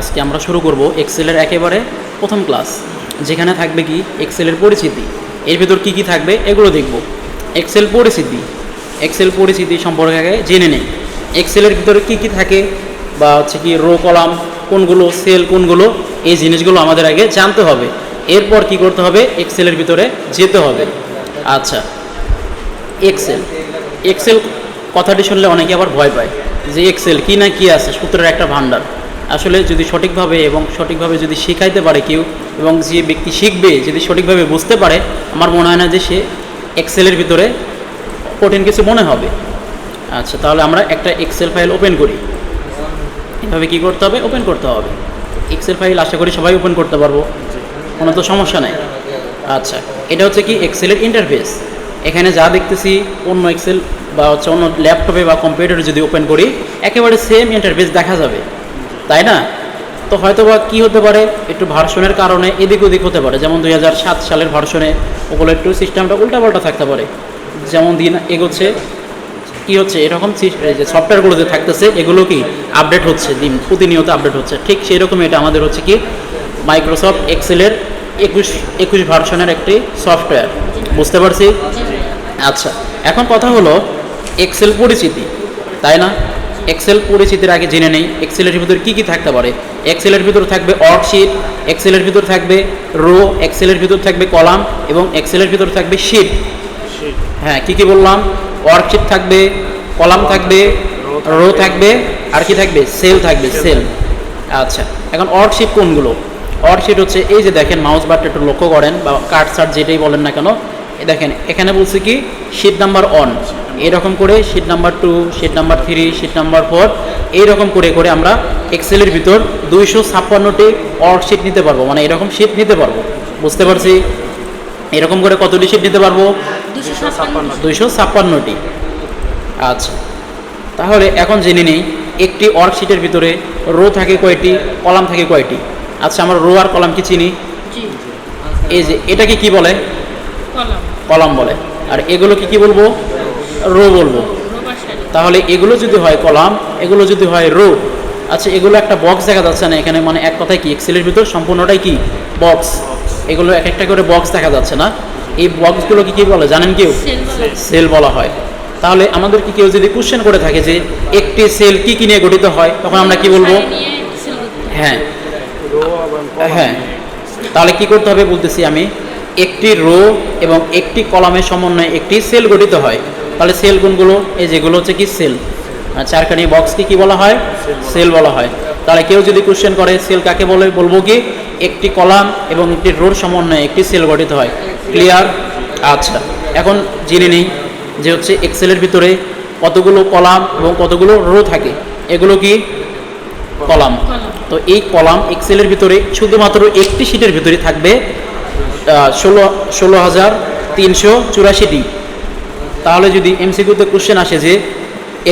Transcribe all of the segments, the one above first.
আজকে আমরা শুরু করব এক্সেলের একেবারে প্রথম ক্লাস যেখানে থাকবে কি এক্সেলের পরিচিতি। এর ভিতর কি কি থাকবে এগুলো দেখব। এক্সেল পরিচিতি। এক্সেল পরিচিতি সম্পর্কে আগে জেনে নেই। এক্সেলের ভিতরে কি কি থাকে বা হচ্ছে কি রো কলাম কোনগুলো সেল কোনগুলো, এই জিনিসগুলো আমাদের আগে জানতে হবে। এরপর কি করতে হবে? এক্সেলের ভিতরে যেতে হবে। আচ্ছা। এক্সেল এক্সেল কথাটি শুনলে অনেকে আবার ভয় পায় যে এক্সেল কি না কি আছে, সূত্রের একটা ভাণ্ডার। আসলে যদি সঠিকভাবে এবং সঠিকভাবে যদি শেখাইতে পারে কেউ এবং যে ব্যক্তি শিখবে, যদি সঠিকভাবে বুঝতে পারে, আমার মনে হয় না যে সে এক্সেলের ভিতরে কঠিন কিছু মনে হবে। আচ্ছা তাহলে আমরা একটা এক্সেল ফাইল ওপেন করি। এভাবে কি করতে হবে? ওপেন করতে হবে। এক্সেল ফাইল আশা করি সবাই ওপেন করতে পারব। কোনো তো সমস্যা নাই। আচ্ছা এটা হচ্ছে কি এক্সেলের ইন্টারফেস এখানে যা দেখতেছি, অন্য এক্সেল বা হচ্ছে অন্য ল্যাপটপে বা কম্পিউটারে যদি ওপেন করি, একেবারে সেম ইন্টারফেস দেখা যাবে। তাই না? তো হয়তো বা কী হতে পারে? একটু ভার্সনের কারণে এদিক ওদিক হতে পারে। যেমন দুই হাজার সাত সালের ভার্সনে ওগুলো একটু সিস্টেমটা উল্টাপাল্টা থাকতে পারে। যেমন দিন এগোচ্ছে, কী হচ্ছে? এরকম যে সফটওয়্যারগুলো যে থাকতেছে, এগুলো কি আপডেট হচ্ছে? দিন প্রতিনিয়ত আপডেট হচ্ছে। ঠিক সেই রকম এটা আমাদের হচ্ছে কি মাইক্রোসফট এক্সেলের একুশ একুশ ভার্সনের একটি সফটওয়্যার বুঝতে পারছি? আচ্ছা এখন কথা হলো এক্সেল পরিচিতি, তাই না? এক্সেল পরিচিতির আগে জেনে নেই। এক্সেলের ভিতর কি কি থাকতে পারে? এক্সেলের ভিতর থাকবে ওয়ার্কশিট এক্সেলের ভিতর থাকবে রো এক্সেলের ভিতর থাকবে কলাম এবং এক্সেলের ভিতর থাকবে শিট হ্যাঁ কি কি বললাম? ওয়ার্কশিট থাকবে কলাম থাকবে রো থাকবে। আর কি থাকবে? সেল থাকবে সেল আচ্ছা এখন ওয়ার্কশিট কোনগুলো? ওয়ার্কশিট হচ্ছে এই যে দেখেন মাউস বারটা একটু লক্ষ্য করেন বা কার্ড সার্ট যেটাই বলেন না কেন দেখেন এখানে বলছে কি শিট নাম্বার ওয়ান এরকম করে sheet number two sheet number three sheet number four এইরকম করে করে আমরা এক্সেলের ভিতর দুইশো ছাপ্পান্নটি ওয়ার্কশিট নিতে পারব। মানে এরকম শিট নিতে পারব। বুঝতে পারছি? এরকম করে কতটি শিট নিতে পারব? দুইশো ছাপ্পান্নটি। আচ্ছা। তাহলে এখন জেনে নেই একটি ওয়ার্কশিটের ভিতরে রো থাকে কয়টি কলাম থাকে কয়টি? আচ্ছা আমরা রো আর কলাম কি চিনি? এই যে এটাকে কি বলে? কলম কলাম বলে। আর এগুলো কি বলব? রো বলব। তাহলে এগুলো যদি হয় কলাম, এগুলো যদি হয় রো। আচ্ছা এগুলো একটা বক্স দেখা যাচ্ছে না এখানে মানে এক কথায় কি? এক্সেলের ভিতর সম্পূর্ণটাই কি? বক্স এগুলো এক একটা করে বক্স দেখা যাচ্ছে না। এই বক্সগুলো কি কি বলে, জানেন কেউ? সেল বলা হয়। তাহলে আমাদেরকে কেউ যদি কোশ্চেন করে থাকে যে, একটি সেল কি কি নিয়ে গঠিত হয়, তখন আমরা কি বলব। হ্যাঁ। হ্যাঁ। তাহলে কি করতে হবে বলতেছি আমি? একটি রো এবং একটি কলামের সমন্বয়ে একটি সেল গঠিত হয়। তাহলে সেল কোনগুলো এই যেগুলো হচ্ছে কি সেল? চারখানি বক্সকে কি বলা হয়? সেল বলা হয়। তাহলে কেউ যদি কোশ্চেন করে, সেল কাকে বলে, বলব কি? একটি কলাম এবং একটি রোর সমন্বয়ে একটি সেল গঠিত হয়। ক্লিয়ার আচ্ছা। এখন জেনে নেই যে হচ্ছে এক্সেলের ভিতরে কতগুলো কলাম এবং কতগুলো রো থাকে। এগুলো কি? কলাম। কলাম। তো এই কলাম এক্সেলের ভিতরে শুধুমাত্র একটি শিটের ভিতরে থাকবে। ষোলো ষোলো হাজার তিনশো চুরাশিটি। তাহলে যদি এমসিকিউতে কোশ্চেন আসে যে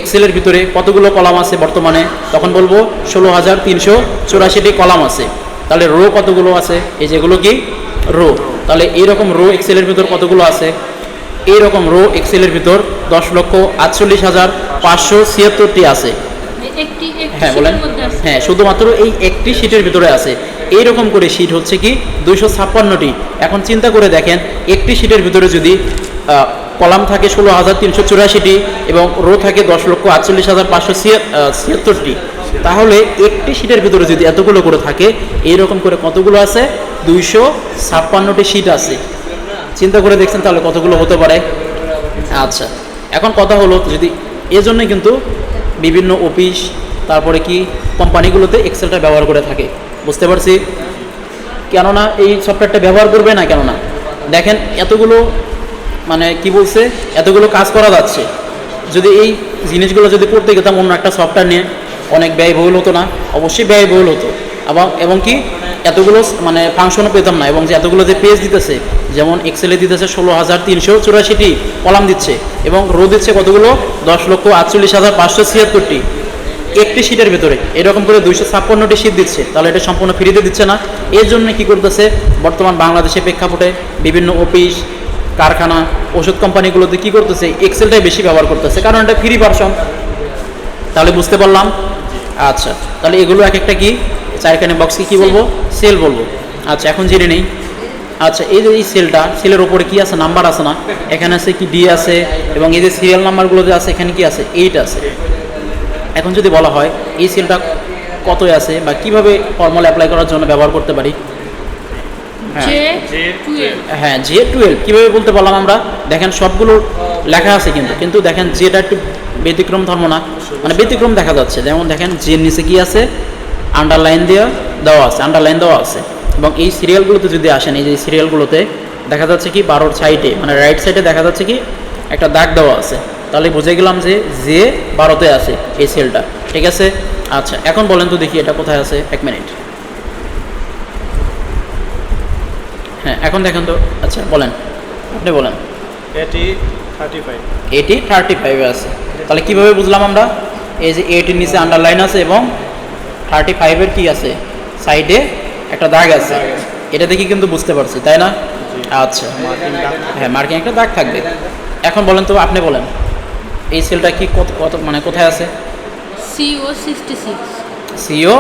এক্সেলের ভিতরে কতগুলো কলাম আছে বর্তমানে, তখন বলব ষোলো হাজার তিনশো চুরাশিটি কলাম আছে। তাহলে রো কতগুলো আছে? এই যেগুলো কি? রো তাহলে এইরকম রো এক্সেলের ভিতর কতগুলো আছে? এইরকম রো এক্সেলের ভিতর দশ লক্ষ আটচল্লিশ হাজার পাঁচশো ছিয়াত্তরটি আছে। হ্যাঁ বলেন। হ্যাঁ শুধুমাত্র এই একটি শীটের ভিতরে আছে। এইরকম করে শীট হচ্ছে কি দুইশো ছাপ্পান্নটি। এখন চিন্তা করে দেখেন একটি শীটের ভিতরে যদি কলাম থাকে ষোলো হাজার তিনশো চুরাশিটি এবং রো থাকে দশ লক্ষ আটচল্লিশ হাজার পাঁচশো ছিয়াত্তরটি। তাহলে একটি শীটের ভিতরে যদি এতগুলো করে থাকে এইরকম করে কতগুলো আছে? দুইশো ছাপ্পান্নটি শীট আছে। চিন্তা করে দেখছেন তাহলে কতগুলো হতে পারে? আচ্ছা এখন কথা হলো যদি এজন্যই কিন্তু বিভিন্ন অফিস, তারপরে কি কোম্পানিগুলোতে এক্সেলটা ব্যবহার করে থাকে। বুঝতে পারছি? কেননা এই সফটওয়্যারটা ব্যবহার করবে না কেননা? দেখেন এতগুলো মানে কি বলছে? এতগুলো কাজ করা যাচ্ছে। যদি এই জিনিসগুলো যদি করতে গেতাম অন্য একটা সফটওয়্যার নিয়ে, অনেক ব্যয়বহুল হতো না। অবশ্যই ব্যয়বহুল হতো। এবং এবং কি, এতগুলো মানে ফাংশনও পেতাম না, এবং যে এতগুলো যে পেজ দিতেছে, যেমন এক্সেলে দিতেছে ষোলো হাজার তিনশো চুরাশিটি কলাম দিচ্ছে, এবং রো দিচ্ছে কতগুলো? দশ লক্ষ আটচল্লিশ হাজার পাঁচশো ছিয়াত্তরটি। একটি সিটের ভিতরে, এরকম করে দুইশো ছাপ্পান্নটি সিট দিচ্ছে, তাহলে এটা সম্পূর্ণ ফ্রিতে দিচ্ছে না। এর জন্য কি করতেছে, বর্তমান বাংলাদেশের প্রেক্ষাপটে বিভিন্ন অফিস কারখানা, ওষুধ কোম্পানিগুলোতে কি করতেছে এক্সেলটাই বেশি ব্যবহার করতেছে, কারণ এটা ফ্রি ভার্সন তাহলে বুঝতে পারলাম। আচ্ছা তাহলে এগুলো এক একটা কি? চারখানে বক্সকে কি বলব? সেল বলব। আচ্ছা এখন জেনে নেই। আচ্ছা এই যে এই সেলটা সেলের ওপরে কি আছে? নাম্বার আছে না? এখানে আছে কি ডি আছে? এবং এই যে সিরিয়াল নাম্বারগুলো যে আছে এখানে কি আছে? এইট আছে। এখন যদি বলা হয় এই সেলটা কত আছে বা কীভাবে ফর্মুলা অ্যাপ্লাই করার জন্য ব্যবহার করতে পারি? হ্যাঁ। জে টুয়েলভ হ্যাঁ জে টুয়েলভ কীভাবে বলতে বললাম আমরা? দেখেন সবগুলো লেখা আছে কিন্তু। কিন্তু দেখেন জেটা একটু ব্যতিক্রম ধর্ম না। মানে ব্যতিক্রম দেখা যাচ্ছে। যেমন দেখেন জের নিচে কি আছে? আন্ডারলাইন দিয়ে দেওয়া আছে আন্ডারলাইন দেওয়া আছে। এবং এই সিরিয়ালগুলোতে যদি আসেন এই যে সিরিয়ালগুলোতে দেখা যাচ্ছে কি বারোর সাইডে মানে রাইট সাইডে দেখা যাচ্ছে কি একটা দাগ দেওয়া আছে। তাহলে বুঝে গেলাম যে যে বারোতে আছে এই সেলটা ঠিক আছে? আচ্ছা এখন বলেন তো দেখি এটা কোথায় আছে এক মিনিট। হ্যাঁ এখন দেখেন তো আচ্ছা বলেন। আপনি বলেন। এটি থার্টি ফাইভ এটি থার্টি ফাইভে আছে। তাহলে কীভাবে বুঝলাম আমরা? এই যে এটির নিচে আন্ডারলাইন আছে এবং থার্টি ফাইভের কি আছে? সাইডে একটা দাগ আছে। এটা দেখি কিন্তু বুঝতে পারছি তাই না? আচ্ছা। হ্যাঁ মার্কিং একটা দাগ থাকবে। এখন বলেন তো আপনি বলেন। এই সেলটা কি কত কত মানে কোথায় আছে? C sixty six C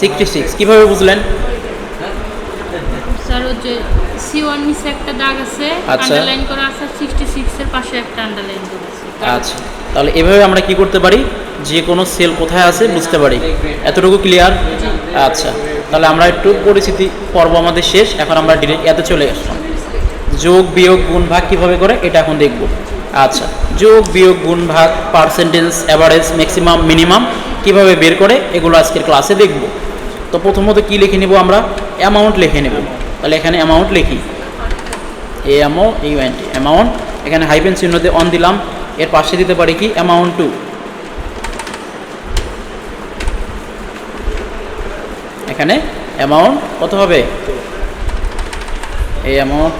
sixty six কীভাবে বুঝলেন? স্যার হচ্ছে নিচে একটা দাগ আছে আচ্ছা। আন্ডারলাইন করা আছে সিক্সটি সিক্সের পাশে একটা আন্ডারলাইন করা আছে। আচ্ছা। তাহলে এভাবে আমরা কি করতে পারি? যে কোনো সেল কোথায় আছে বুঝতে পারি। এতটুকু ক্লিয়ার আচ্ছা তাহলে আমরা একটু পরিচিতি পর্ব আমাদের শেষ। এখন আমরা ডিরেক্ট এতে চলে আসলাম যোগ, বিয়োগ, গুণ, ভাগ কীভাবে করে এটা এখন দেখব। আচ্ছা যোগ, বিয়োগ, গুণ, ভাগ পার্সেন্টেজ অ্যাভারেজ ম্যাক্সিমাম মিনিমাম কীভাবে বের করে এগুলো আজকের ক্লাসে দেখব। তো প্রথমত কি লিখে নেব আমরা? অ্যামাউন্ট লিখে নেব। তাহলে এখানে অ্যামাউন্ট লিখি। A M O U N T amount এখানে হাইপেন চিহ্নতে অন দিলাম। এর পাশে দিতে পারি কি? অ্যামাউন্ট টু এখানে অ্যামাউন্ট কত হবে? এই অ্যামাউন্ট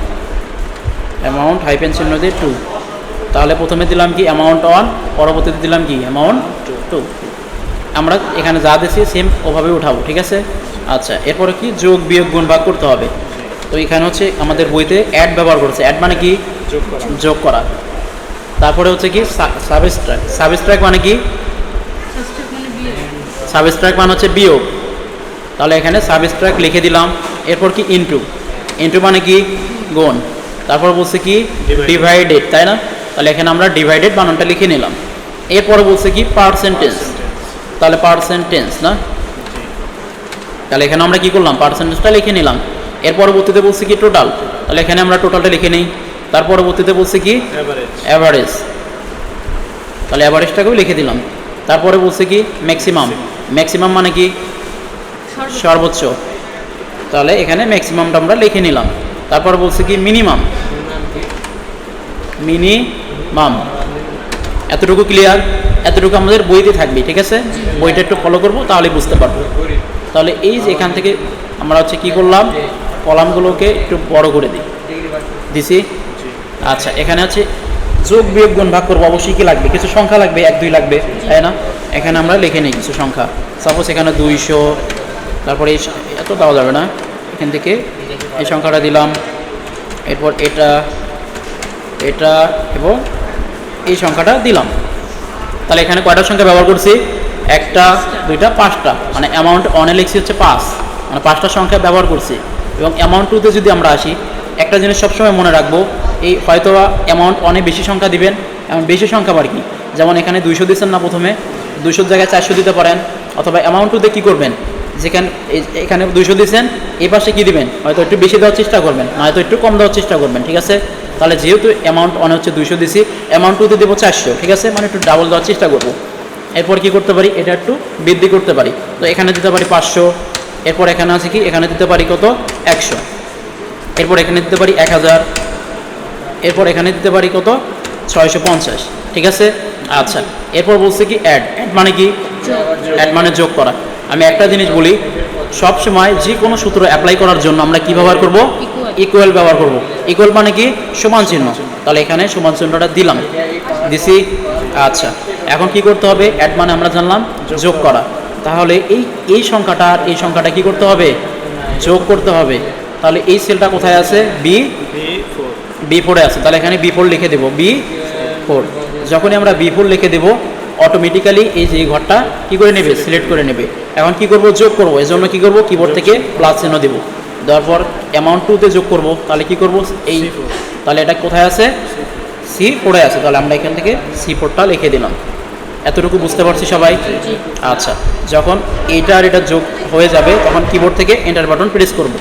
অ্যামাউন্ট হাইপেন চিহ্ন দিয়ে টু তাহলে প্রথমে দিলাম কি? অ্যামাউন্ট ওয়ান পরবর্তীতে দিলাম কি? অ্যামাউন্ট টু আমরা এখানে যা দিয়েছি সেম ওভাবে উঠাবো, ঠিক আছে? আচ্ছা এরপরে কি? যোগ, বিয়োগ, গুণ, ভাগ করতে হবে। তো এখানে হচ্ছে আমাদের বইতে অ্যাড ব্যবহার করেছে। অ্যাড মানে কি? যোগ করা। তারপরে হচ্ছে কি সাবস্ট্রাক সাবস্ট্রাক মানে কি? মানে সাবস্ট্রাক মানে হচ্ছে বিয়োগ। তাহলে এখানে সাবস্ট্রাক লিখে দিলাম এরপর কি ইনটু ইনটু মানে কি? গুণ। তারপর বলছে কি? ডিভাইডেড তাই না? তাহলে এখানে আমরা ডিভাইডেড বানানটা লিখে নিলাম। এরপর বলছে কি? পার্সেন্টেজ তাহলে পার্সেন্টেজ না? তাহলে এখানে আমরা কি করলাম? পার্সেন্টেজটা লিখে নিলাম। এর পরবর্তীতে বলছে কি টোটাল তাহলে এখানে আমরা টোটালটা লিখে নিই। তার পরবর্তীতে বলছে কি? অ্যাভারেজ তাহলে অ্যাভারেজটাকেও লিখে দিলাম। তারপরে বলছে কি? ম্যাক্সিমাম ম্যাক্সিমাম মানে কি? সর্বোচ্চ। সর্বোচ্চ। তাহলে এখানে ম্যাক্সিমামটা আমরা লিখে নিলাম। তারপর বলছে কি? মিনিমাম মিনিমাম এতটুকু ক্লিয়ার এতটুকু আমাদের বইতে থাকবে ঠিক আছে? বইটা একটু ফলো করব তাহলে বুঝতে পারব। তাহলে এই যে এখান থেকে আমরা হচ্ছে কি করলাম? কলামগুলোকে একটু বড় করে দিই। দিছি? আচ্ছা এখানে আছে যোগ বিয়োগ গুণ ভাগ করব, অবশ্যই কি লাগবে? কিছু সংখ্যা লাগবে? এক, দুই লাগবে, তাই না? এখানে আমরা লিখে নিই কিছু সংখ্যা। সাপোজ এখানে দুইশো, তারপরে এত দেওয়া যাবে না। এখান থেকে এই সংখ্যাটা দিলাম। এরপর এটা এটা এবং এই সংখ্যাটা দিলাম। তাহলে এখানে কয়টা সংখ্যা ব্যবহার করছি? একটা, দুইটা, পাঁচটা। মানে অ্যামাউন্ট অনে লিখছি হচ্ছে পাঁচ। মানে পাঁচটা সংখ্যা ব্যবহার করছি। এবং অ্যামাউন্ট টুতে যদি আমরা আসি একটা জিনিস সবসময় মনে রাখব, এই হয়তো অ্যামাউন্ট অনেক বেশি সংখ্যা দিবেন এমন বেশি সংখ্যা আবার কি? যেমন এখানে দুইশো দিচ্ছেন না প্রথমে, দুইশোর জায়গায় চারশো দিতে পারেন, অথবা অ্যামাউন্ট টুতে কী করবেন? যেখানে এখানে দুইশো দিচ্ছেন, এই পাশে কী দিবেন? হয়তো একটু বেশি দেওয়ার চেষ্টা করবেন নয়তো একটু কম দেওয়ার চেষ্টা করবেন, ঠিক আছে? তাহলে যেহেতু অ্যামাউন্ট অনে হচ্ছে দুইশো দিছি অ্যামাউন্ট দেবো চারশো, ঠিক আছে? মানে একটু ডাবল দেওয়ার চেষ্টা করব। এরপর কি করতে পারি? এটা একটু বৃদ্ধি করতে পারি। তো এখানে দিতে পারি পাঁচশো, এরপর এখানে আছে কি? এখানে দিতে পারি কত? একশো। এরপর এখানে দিতে পারি এক হাজার। এরপর এখানে দিতে পারি কত? ছয়শো পঞ্চাশ। ঠিক আছে? আচ্ছা। এরপর বলছে কি অ্যাড অ্যাড মানে কি? অ্যাড মানে যোগ করা। আমি একটা জিনিস বলি সব সময় যে কোনো সূত্র অ্যাপ্লাই করার জন্য আমরা কি ব্যবহার করব. ইকুয়াল ব্যবহার করব। ইকুয়াল মানে কি? সমান চিহ্ন। তাহলে এখানে সমান চিহ্নটা দিলাম। দিছি? আচ্ছা। এখন কি করতে হবে? অ্যাড মানে আমরা জানলাম যোগ করা। তাহলে এই এই সংখ্যাটা আর এই সংখ্যাটা কি করতে হবে? যোগ করতে হবে। তাহলে এই সেলটা কোথায় আছে? বি বি ফোরে আছে। তাহলে এখানে বি ফোর লিখে দেবো। বি ফোর যখনই আমরা বি ফোর লিখে দেবো অটোমেটিক্যালি এই যে ঘরটা কি করে নেবে? সিলেক্ট করে নেবে। এখন কি করব? যোগ করব। এই জন্য কী করব? কিবোর্ড থেকে প্লাস চিহ্ন দেবো। দেওয়ার পর অ্যামাউন্ট টুতে যোগ করব। তাহলে কি করব? এই তাহলে এটা কোথায় আছে? সি ফোরে আছে। তাহলে আমরা এখান থেকে সি ফোরটা লিখে দিলাম। এতটুকু বুঝতে পারছি সবাই? আচ্ছা। যখন এইটা আর এটা যোগ হয়ে যাবে তখন কিবোর্ড থেকে এন্টার বাটন প্রেস করব।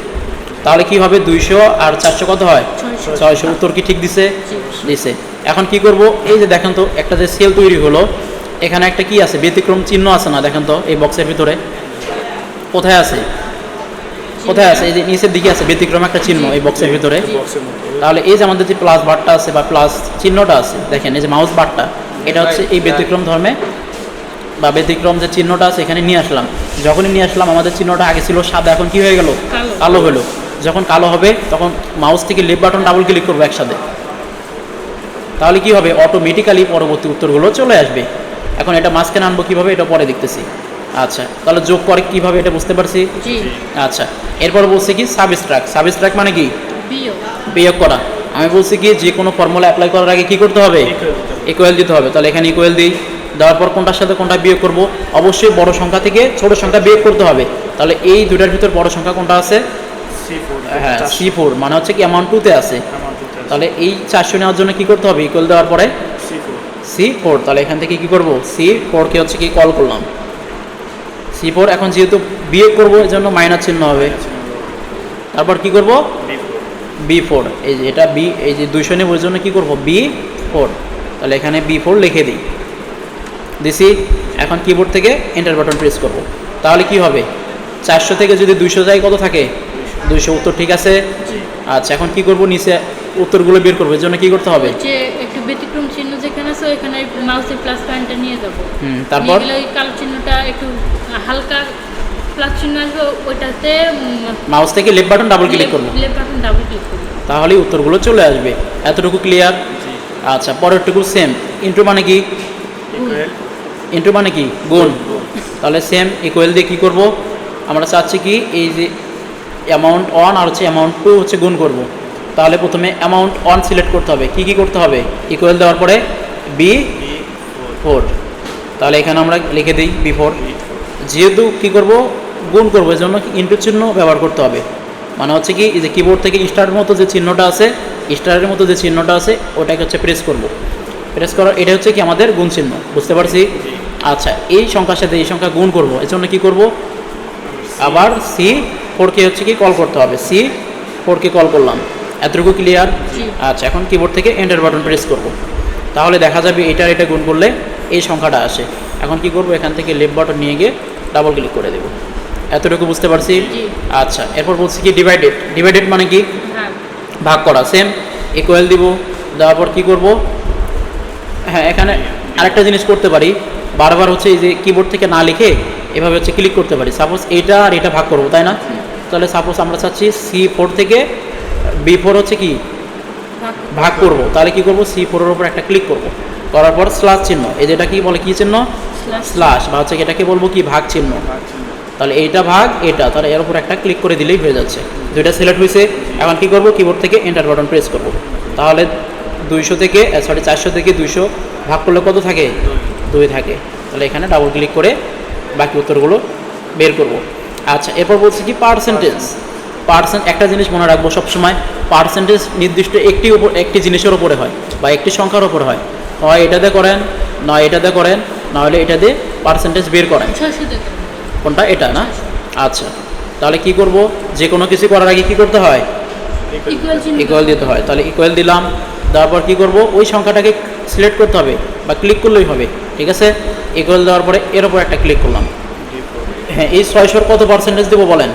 তাহলে কি হবে? দুইশো আর চারশো কত হয়? ছয়শো। উত্তর কি ঠিক দিছে। দিছে। এখন কি করব? এই যে দেখেন তো একটা যে সেল তৈরি হলো এখানে একটা কি আছে? ব্যতিক্রম চিহ্ন আছে না? দেখেন তো এই বক্সের ভিতরে। কোথায় আছে? কোথায় আছে? এই যে নিচের দিকে আছে ব্যতিক্রম একটা চিহ্ন এই বক্সের ভিতরে। তাহলে এই যে আমাদের যে প্লাস বারটা আছে বা প্লাস চিহ্নটা আছে দেখেন এই যে মাউস বারটা এটা হচ্ছে এই ব্যতিক্রম ধর্মে বা ব্যতিক্রম যে চিহ্নটা আছে এখানে নিয়ে আসলাম। যখনই নিয়ে আসলাম আমাদের চিহ্নটা আগে ছিল সাদা এখন কি হয়ে গেল। কালো হলো। যখন কালো হবে তখন মাউস থেকে লেফট বাটন ডাবল ক্লিক করব একসাথে। তাহলে কি হবে? অটোমেটিক্যালি পরবর্তী উত্তরগুলো চলে আসবে। এখন এটা মাঝখানে আনব কীভাবে? এটা পরে দেখতেছি। আচ্ছা তাহলে যোগ করে কীভাবে এটা বুঝতে পারছি? আচ্ছা এরপর বলছে কি? সাবস্ট্রাক সাবস্ট্রাক মানে কি? বিয়োগ। বিয়োগ করা। আমি বলছি কি? যে কোনো ফর্মুলা অ্যাপ্লাই করার আগে কি করতে হবে। ইকুয়াল দিতে হবে। তাহলে এখানে ইকুয়াল দিই। দেওয়ার পর কোনটার সাথে কোনটা বিয়োগ করব? অবশ্যই বড় সংখ্যা থেকে ছোট সংখ্যা বিয়োগ করতে হবে। তাহলে এই দুটার ভিতর বড় সংখ্যা কোনটা আছে? হ্যাঁ সি ফোর মানে হচ্ছে কি অ্যামাউন্ট টুতে আছে। তাহলে এই চারশো নেওয়ার জন্য কি করতে হবে? ইকুয়াল দেওয়ার পরে? সি ফোর তাহলে এখান থেকে কি করব? সি ফোরকে হচ্ছে কি কল করলাম। সি ফোর এখন যেহেতু বিয়োগ করব এই জন্য মাইনাস চিহ্ন হবে। তারপর কি করব? বি ফোর এই যে এটা বি এই যে দুইশো নেব ওই জন্য কী করব? বি ফোর তাহলে এখানে বি ফোর লিখে দিই। দিছি এখন কিবোর্ড থেকে এন্টার বাটন প্রেস করব। তাহলে কি হবে? চারশো থেকে যদি দুইশো যায় কত থাকে? দুইশো উত্তর ঠিক আছে? আচ্ছা এখন কি করব? নিচে উত্তরগুলো বের করব এর জন্য কি করতে হবে? যে একটু ব্যতিক্রম চিহ্ন যেখানে আছে ওইখানে মাউসের প্লাস পয়েন্টটা নিয়ে যাব। হুম, তারপর? ওই কালো চিহ্নটা একটু হালকা প্লাস চিহ্ন আসবে ওইটাতে মাউস থেকে লেফট বাটন ডাবল ক্লিক করব। লেফট বাটন ডাবল ক্লিক করব। তাহলেই উত্তরগুলো চলে আসবে। এতটুকু ক্লিয়ার আচ্ছা পরেরটুকু সেম ইন্টু মানে কি? ইন্টু মানে কি? গুণ তাহলে সেম ইকুয়াল দিয়ে কী করব? আমরা চাচ্ছি কি এই যে অ্যামাউন্ট ওয়ান আর হচ্ছে অ্যামাউন্ট টু হচ্ছে গুণ করব। তাহলে প্রথমে অ্যামাউন্ট ওয়ান সিলেক্ট করতে হবে। কি কি করতে হবে? ইকুয়াল দেওয়ার পরে বি ফোর তাহলে এখানে আমরা লিখে দিই বি ফোর যেহেতু কি করব? গুণ করব। এর জন্য ইন্টু চিহ্ন ব্যবহার করতে হবে। মানে হচ্ছে কি এই যে কিবোর্ড থেকে স্টারের মতো যে চিহ্নটা আছে স্টারের মতো যে চিহ্নটা আছে ওটাকে হচ্ছে প্রেস করব। প্রেস করার এটা হচ্ছে কি আমাদের গুণ চিহ্ন। বুঝতে পারছি? আচ্ছা এই সংখ্যার সাথে এই সংখ্যা গুণ করব। এর জন্য কি করব? আবার সি ফোরকে হচ্ছে কি কল করতে হবে। সি ফোরকে কল করলাম। এতটুকু ক্লিয়ার। আচ্ছা এখন কিবোর্ড থেকে এন্টার বাটন প্রেস করব। তাহলে দেখা যাবে এটার এটা গুণ করলে এই সংখ্যাটা আসে। এখন কি করব? এখান থেকে লেফট বাটন নিয়ে গিয়ে ডাবল ক্লিক করে দেব। এতটুকু বুঝতে পারছি। আচ্ছা এরপর বলছি কি ডিভাইডেড ডিভাইডেড মানে কি? ভাগ ভাগ করা। সেম ইকুয়াল দিব। দেওয়ার পর কী করব? হ্যাঁ এখানে আরেকটা জিনিস করতে পারি। বারবার হচ্ছে এই যে কিবোর্ড থেকে না লিখে এভাবে হচ্ছে ক্লিক করতে পারি। সাপোজ এটা আর এটা ভাগ করব তাই না? তাহলে সাপোজ আমরা চাচ্ছি সি ফোর থেকে বি ফোর হচ্ছে কি? ভাগ করব। তাহলে কি করব? সি ফোরের উপর একটা ক্লিক করব। করার পর স্লাশ চিহ্ন। এই যেটা কি বলে কি চিহ্ন? স্লাশ বা হচ্ছে এটাকে বলব কি? ভাগ চিহ্ন। তাহলে এইটা ভাগ এটা। তাহলে এর উপর একটা ক্লিক করে দিলেই হয়ে যাচ্ছে। দুইটা সিলেক্ট হয়েছে এখন কি করব? কিবোর্ড থেকে এন্টার বাটন প্রেস করব। তাহলে দুইশো থেকে সরি চারশো থেকে দুইশো ভাগ করলে কত থাকে? দুই থাকে। তাহলে এখানে ডাবল ক্লিক করে বাকি উত্তরগুলো বের করব। আচ্ছা এরপর বলছি কি পার্সেন্টেজ পার্সেন্ট একটা জিনিস মনে রাখব সবসময় পার্সেন্টেজ নির্দিষ্ট একটি উপর একটি জিনিসের উপরে হয় বা একটি সংখ্যার উপর হয়। হয় এটাতে করেন নয় এটাতে করেন নাহলে এটা দিয়ে পার্সেন্টেজ বের করেন। কোনটা? এটা না? আচ্ছা তাহলে কি করব? যে কোনো কিছু করার আগে কি করতে হয়? ইকুয়াল দিতে হয়। তাহলে ইকুয়াল দিলাম তারপর কী করব? ওই সংখ্যাটাকে সিলেক্ট করতে হবে বা ক্লিক করলেই হবে ঠিক আছে? ইকুয়াল দেওয়ার পরে এর উপর একটা ক্লিক করলাম। হ্যাঁ এই ছয়শোর কত পার্সেন্টেজ দেবো বলেন?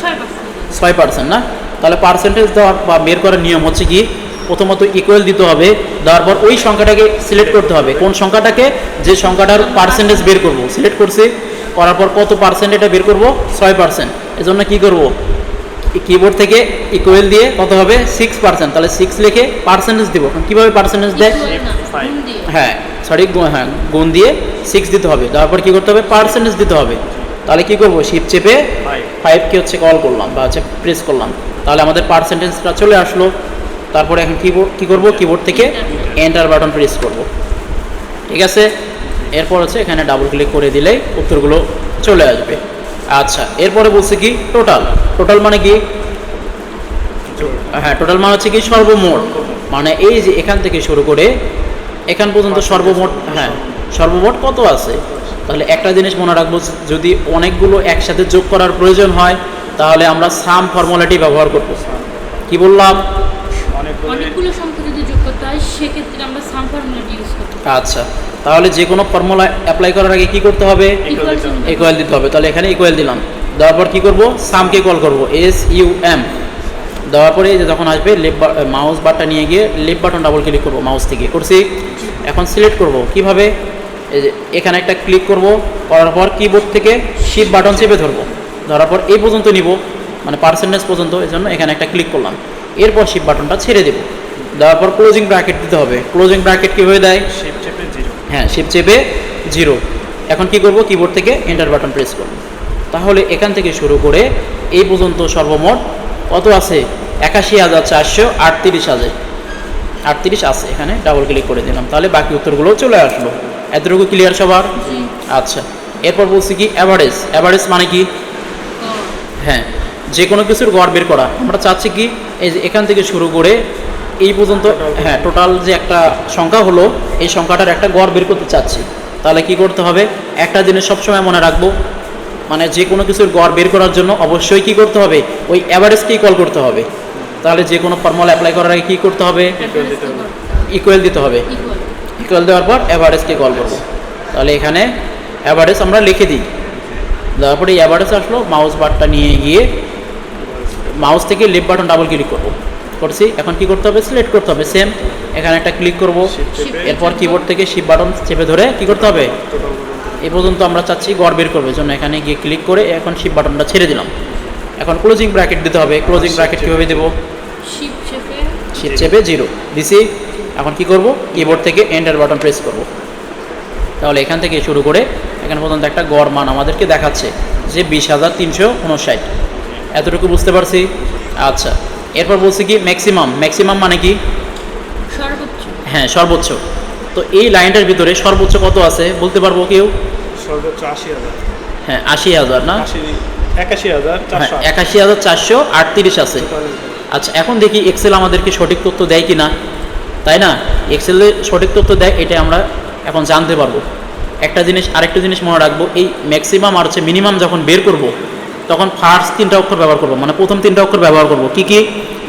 ছয় পার্সেন্ট ছয় পার্সেন্ট না? তাহলে পার্সেন্টেজ দেওয়ার বা বের করার নিয়ম হচ্ছে কি? প্রথমত ইকুয়াল দিতে হবে দেওয়ার পর ওই সংখ্যাটাকে সিলেক্ট করতে হবে। কোন সংখ্যাটাকে? যে সংখ্যাটার পার্সেন্টেজ বের করব। সিলেক্ট করছি করার পর কত পার্সেন্ট এটা বের করব? ছয় পার্সেন্ট এজন্য কী করব? কিবোর্ড থেকে ইকুয়াল দিয়ে কত হবে? সিক্স পার্সেন্ট তাহলে সিক্স লিখে পার্সেন্টেজ দেবো। এখন কীভাবে পার্সেন্টেজ দিয়ে? হ্যাঁ সরি হ্যাঁ গুণ দিয়ে সিক্স দিতে হবে। তারপর কী করতে হবে? পার্সেন্টেজ দিতে হবে। তাহলে কী করব? শিপ চেপে ফাইভকে হচ্ছে কল করলাম বা হচ্ছে প্রেস করলাম। তাহলে আমাদের পার্সেন্টেজটা চলে আসলো। তারপরে এখন কিবোর্ড কী করব? কিবোর্ড থেকে এন্টার বাটন প্রেস করব। ঠিক আছে? এরপর হচ্ছে এখানে ডাবল ক্লিক করে দিলেই উত্তরগুলো চলে আসবে। আচ্ছা এরপরে বলছে কি? টোটাল টোটাল মানে কি? হ্যাঁ টোটাল মানে হচ্ছে কি সর্বমোট। মানে এই যে এখান থেকে শুরু করে এখান পর্যন্ত সর্বমোট হ্যাঁ সর্বমোট কত আছে? তাহলে একটা জিনিস মনে রাখব যদি অনেকগুলো একসাথে যোগ করার প্রয়োজন হয় তাহলে আমরা সাম ফর্মুলাটি ব্যবহার করব। কি বললাম? অনেকগুলো অনেকগুলো সংখ্যা যদি যোগ করতে হয় সেক্ষেত্রে আমরা সাম ফর্মুলাটি ইউজ করব। আচ্ছা তাহলে যে কোনো ফর্মুলা অ্যাপ্লাই করার আগে কি করতে হবে? ইকুয়াল দিতে হবে। তাহলে এখানে ইকুয়াল দিলাম। দেওয়ার পর কী করব? সামকে কল করব। এস ইউ এম দেওয়ার পরে যে যখন আসবে লেফট মাউস বাটটা নিয়ে গিয়ে লেফট বাটন ডাবল ক্লিক করব মাউস থেকে। করছি? এখন সিলেক্ট করব। কীভাবে? এই যে এখানে একটা ক্লিক করব। করার পর কিবোর্ড থেকে শিফট বাটন চেপে ধরবো। ধরার পর এই পর্যন্ত নিব। মানে পার্সেন্টেজ পর্যন্ত এই জন্য এখানে একটা ক্লিক করলাম। এরপর শিফট বাটনটা ছেড়ে দেবো। দেওয়ার পর ক্লোজিং ব্র্যাকেট দিতে হবে। ক্লোজিং ব্র্যাকেট কীভাবে দেয়? শিপ চেপে জিরো হ্যাঁ শিপ চেপে জিরো এখন কি করব? কিবোর্ড থেকে এন্টার বাটন প্রেস করব। তাহলে এখান থেকে শুরু করে এই পর্যন্ত সর্বমোট কত আছে? একাশি হাজার চারশো আটত্রিশ হাজার। আটত্রিশ আছে এখানে ডাবল ক্লিক করে দিলাম। তাহলে বাকি উত্তরগুলো চলে আসলো। এতটুকু ক্লিয়ার সবার? আচ্ছা এরপর বলছি কি? অ্যাভারেজ অ্যাভারেজ মানে কি? হ্যাঁ যে কোনো কিছুর গড় বের করা। আমরা চাচ্ছি কি? এই যে এখান থেকে শুরু করে এই পর্যন্ত হ্যাঁ টোটাল যে একটা সংখ্যা হলো এই সংখ্যাটার একটা গড় বের করতে চাচ্ছি। তাহলে কি করতে হবে? একটা জিনিস সবসময় মনে রাখব মানে যে কোনো কিছুর গড় বের করার জন্য অবশ্যই কি করতে হবে? ওই অ্যাভারেজকেই কল করতে হবে? তাহলে যে কোনো ফর্মুলা অ্যাপ্লাই করার আগে কী করতে হবে? ইকুয়াল দিতে হবে। ইকুয়াল দেওয়ার পর অ্যাভারেজকে কল করব? তাহলে এখানে অ্যাভারেজ আমরা লিখে দিই। দেওয়ার পরে এই অ্যাভারেজ আসলো মাউস বারটা নিয়ে গিয়ে মাউস থেকে লেফট বাটন ডাবল ক্লিক করব। করছি। এখন কি করতে হবে? সিলেক্ট করতে হবে। সেম এখানে একটা ক্লিক করব। এরপর কিবোর্ড থেকে শিপ বাটন চেপে ধরে কি করতে হবে? টোটাল পর্যন্ত এই পর্যন্ত আমরা চাচ্ছি গড় বের করবে। জন্য এখানে গিয়ে ক্লিক করে এখন শিপ বাটনটা ছেড়ে দিলাম। এখন ক্লোজিং ব্র্যাকেট দিতে হবে। ক্লোজিং ব্র্যাকেট কীভাবে দেবো? শিপ চেপে। শিপ চেপে জিরো দিছি এখন কি করব? কিবোর্ড থেকে এন্টার বাটন প্রেস করব। তাহলে এখান থেকে শুরু করে এখান পর্যন্ত একটা গড় মান আমাদেরকে দেখাচ্ছে যে বিশ হাজার তিনশো উনষাট। এতটুকু বুঝতে পারছি? আচ্ছা। এরপর বলছি কি ম্যাক্সিমাম ম্যাক্সিমাম মানে কি? সর্বোচ্চ। হ্যাঁ সর্বোচ্চ। তো এই লাইনটার ভিতরে সর্বোচ্চ কত আছে বলতে পারব কেউ? সর্বোচ্চ আশি হাজার। হ্যাঁ আশি হাজার না? একাশি হাজার হ্যাঁ চারশো একাশি হাজার চারশো আটত্রিশ আছে। আচ্ছা এখন দেখি এক্সেল আমাদেরকে সঠিক তথ্য দেয় কি না তাই না? এক্সেলে সঠিক তথ্য দেয় এটা আমরা এখন জানতে পারব। একটা জিনিস আরেকটা জিনিস মনে রাখব এই ম্যাক্সিমাম আর হচ্ছে মিনিমাম যখন বের করব তখন ফার্স্ট তিনটা অক্ষর ব্যবহার করব। মানে প্রথম তিনটা অক্ষর ব্যবহার করব। কি কি?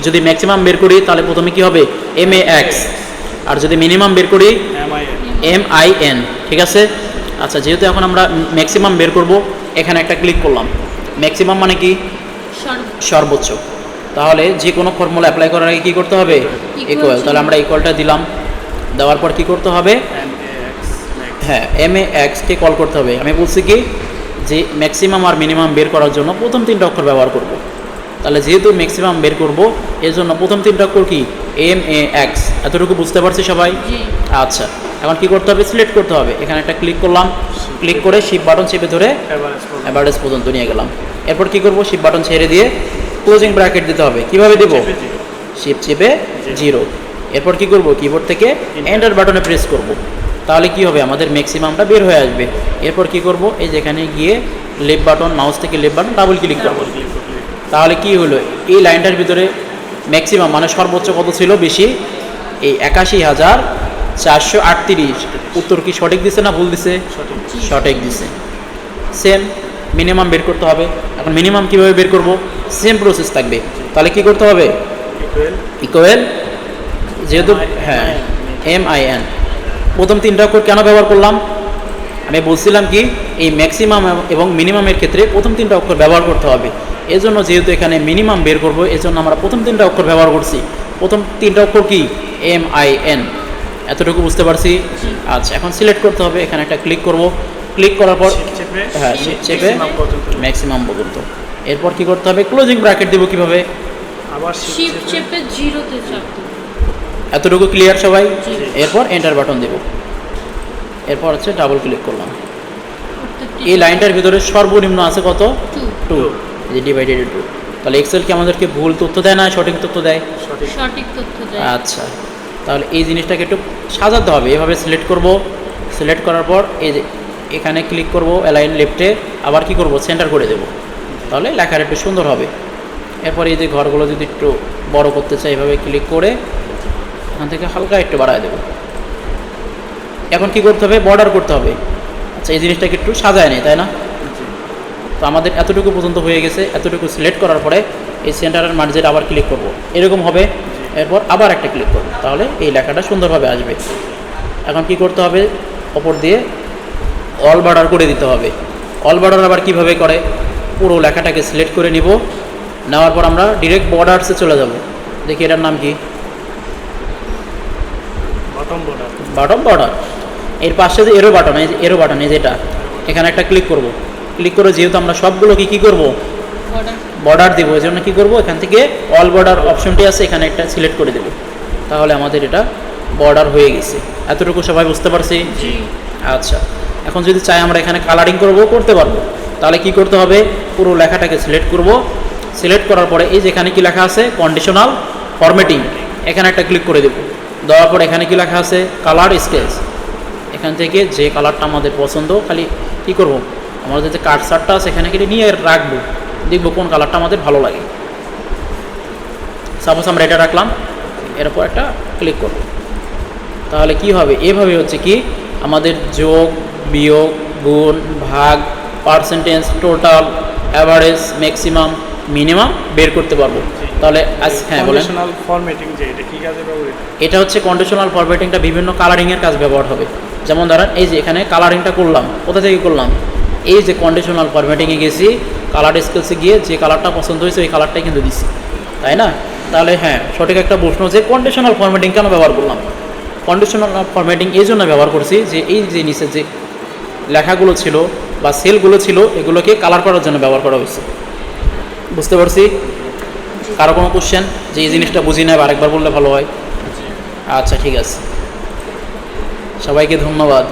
যদি ম্যাক্সিমাম বের করি তাহলে প্রথমে কি হবে? এম এ এক্স আর যদি মিনিমাম বের করি এম আই এন ঠিক আছে? আচ্ছা যেহেতু এখন আমরা ম্যাক্সিমাম বের করব এখানে একটা ক্লিক করলাম। ম্যাক্সিমাম মানে কি? সর্বোচ্চ। তাহলে যে কোনো ফর্মুলা অ্যাপ্লাই করার আগে কী করতে হবে? ইকুয়াল তাহলে আমরা ইকুয়ালটা দিলাম। দেওয়ার পর কি করতে হবে? হ্যাঁ এম এ এক্সকে কল করতে হবে। আমি বলছি কি? যে ম্যাক্সিমাম আর মিনিমাম বের করার জন্য প্রথম তিনটা অক্ষর ব্যবহার করব। তাহলে যেহেতু ম্যাক্সিমাম বের করব এর জন্য প্রথম তিনটা অক্ষর কি? এম এ এক্স এতটুকু বুঝতে পারছি সবাই? আচ্ছা এখন কি করতে হবে? সিলেক্ট করতে হবে। এখানে একটা ক্লিক করলাম। ক্লিক করে শিপ বাটন চেপে ধরে অ্যাভারেজ পর্যন্ত। নিয়ে গেলাম। এরপর কি করব? শিপ বাটন ছেড়ে দিয়ে ক্লোজিং ব্র্যাকেট দিতে হবে। কীভাবে দেবো? শিপ চেপে জিরো এরপর কি করব? কিবোর্ড থেকে এন্টার বাটনে প্রেস করব। তাহলে কি হবে? আমাদের ম্যাক্সিমামটা বের হয়ে আসবে। এরপর কি করব? এই যেখানে গিয়ে লেফট বাটন মাউস থেকে লেফট বাটন ডাবল ক্লিক করব। তাহলে কি হলো? এই লাইনটার ভিতরে ম্যাক্সিমাম মানে সর্বোচ্চ কত ছিল বেশি? এই একাশি হাজার চারশো আটত্রিশ। উত্তর কি সঠিক দিছে না ভুল দিছে? সঠিক। দিছে। সেম মিনিমাম বের করতে হবে। এখন মিনিমাম কীভাবে বের করব? সেম প্রসেস থাকবে। তাহলে কি করতে হবে? ইকুয়াল ইকুয়াল যেহেতু হ্যাঁ এম আই এন প্রথম তিনটা অক্ষর কেন ব্যবহার করলাম? আমি বলছিলাম কি এই ম্যাক্সিমাম এবং মিনিমামের ক্ষেত্রে প্রথম তিনটা অক্ষর ব্যবহার করতে হবে। এজন্য যেহেতু এখানে মিনিমাম বের করব এজন্য আমরা প্রথম তিনটা অক্ষর ব্যবহার করছি। প্রথম তিনটা অক্ষর কি? এম আই এন এতটুকু বুঝতে পারছি? আচ্ছা এখন সিলেক্ট করতে হবে এখানে একটা ক্লিক করব। ক্লিক করার পর হ্যাঁ চেপে ম্যাক্সিমাম পর্যন্ত। এরপর কি করতে হবে? ক্লোজিং ব্র্যাকেট দেবো কীভাবে? আবার চেপে। জিরোতে এতটুকু ক্লিয়ার সবাই? এরপর এন্টার বাটন দেব। এরপর হচ্ছে ডাবল ক্লিক করলাম। এই লাইনটার ভিতরে সর্বনিম্ন আছে কত? টু। যে ডিভাইডেড টু তাহলে এক্সেল কি আমাদেরকে ভুল তথ্য দেয় না সঠিক তথ্য দেয়? সঠিক। সঠিক তথ্য দেয়। আচ্ছা। তাহলে এই জিনিসটাকে একটু সাজাতে হবে। এভাবে সিলেক্ট করব। সিলেক্ট করার পর এই যে এখানে ক্লিক করব অ্যালাইন লেফটে আবার কি করব? সেন্টার করে দেব। তাহলে লেখার একটু সুন্দর হবে। এরপর এই যে ঘরগুলো যদি একটু বড় করতে চাই এভাবে ক্লিক করে এখান থেকে হালকা একটু বাড়ায় দেবো। এখন কি করতে হবে? বর্ডার করতে হবে। আচ্ছা এই জিনিসটাকে একটু সাজায় নেই তাই না? তো আমাদের এতটুকু পর্যন্ত হয়ে গেছে। এতটুকু সিলেক্ট করার পরে এই সেন্টারের মার্জের আবার ক্লিক করব। এরকম হবে। এরপর আবার একটা ক্লিক করব। তাহলে এই লেখাটা সুন্দরভাবে আসবে। এখন কি করতে হবে? ওপর দিয়ে অল বর্ডার করে দিতে হবে। অল বর্ডার আবার কীভাবে করে? পুরো লেখাটাকে সিলেক্ট করে নিব। নেওয়ার পর আমরা ডিরেক্ট বর্ডার্সে চলে যাব। দেখি এটার নাম কি বটম বাটন বর্ডার এর পাশে যে এরো বাটন এরো বাটন এই যেটা এখানে একটা ক্লিক করব। ক্লিক করে যেহেতু আমরা সবগুলো কি কী করব? বর্ডার বর্ডার দেবো এই জন্য কী করব? এখান থেকে অল বর্ডার অপশনটি আছে এখানে একটা সিলেক্ট করে দেবো। তাহলে আমাদের এটা বর্ডার হয়ে গেছে। এতটুকু সবাই বুঝতে পারছি? জি। আচ্ছা। এখন যদি চাই আমরা এখানে কালারিং করব করতে পারব। তাহলে কি করতে হবে? পুরো লেখাটাকে সিলেক্ট করব। সিলেক্ট করার পরে এই যেখানে কি লেখা আছে? কন্ডিশনাল ফরম্যাটিং এখানে একটা ক্লিক করে দেবো। দেওয়ার পর এখানে কি লেখা আছে? কালার স্কেচ এখান থেকে যে কালারটা আমাদের পছন্দ, খালি কী করব? আমাদের যে কাটসারটা আছে, এখানে কেটে নিয়ে রাখব। দেখব কোন কালারটা আমাদের ভালো লাগে। সাপোজ আমরা এটা রাখলাম, এরপর একটা ক্লিক করব। তাহলে কি হবে? এভাবে হচ্ছে কি? আমাদের যোগ, বিয়োগ, গুণ, ভাগ percentage total average maximum minimum বের করতে পারব। তাহলে আজ হ্যাঁ বলেন। কন্ডিশনাল ফরম্যাটিং যে এটা কি কাজে ব্যবহৃত? এটা হচ্ছে কন্ডিশনাল ফরম্যাটিংটা বিভিন্ন কালারিংয়ের কাজ ব্যবহার হবে। যেমন ধরেন এই যে এখানে কালারিংটা করলাম কোথা থেকে করলাম? এই যে কন্ডিশনাল ফরম্যাটিংয়ে গেছি কালার স্কেলসে গিয়ে যে কালারটা পছন্দ হয়েছে ওই কালারটাই কিন্তু দিছি। তাই না? তাহলে হ্যাঁ সঠিক একটা প্রশ্ন যে কন্ডিশনাল ফরম্যাটিং কেন ব্যবহার করলাম? কন্ডিশনাল ফরম্যাটিং এই জন্য ব্যবহার করছি যে এই যে নিচে যে লেখাগুলো ছিল বা সেলগুলো ছিল এগুলোকে কালার করার জন্য ব্যবহার করা হয়েছে। বুঝতে পারছি। কারও কোনো কোশ্চেন যে এই জিনিসটা বুঝি না আরেকবার বললে ভালো হয়। আচ্ছা ঠিক আছে। সবাইকে ধন্যবাদ।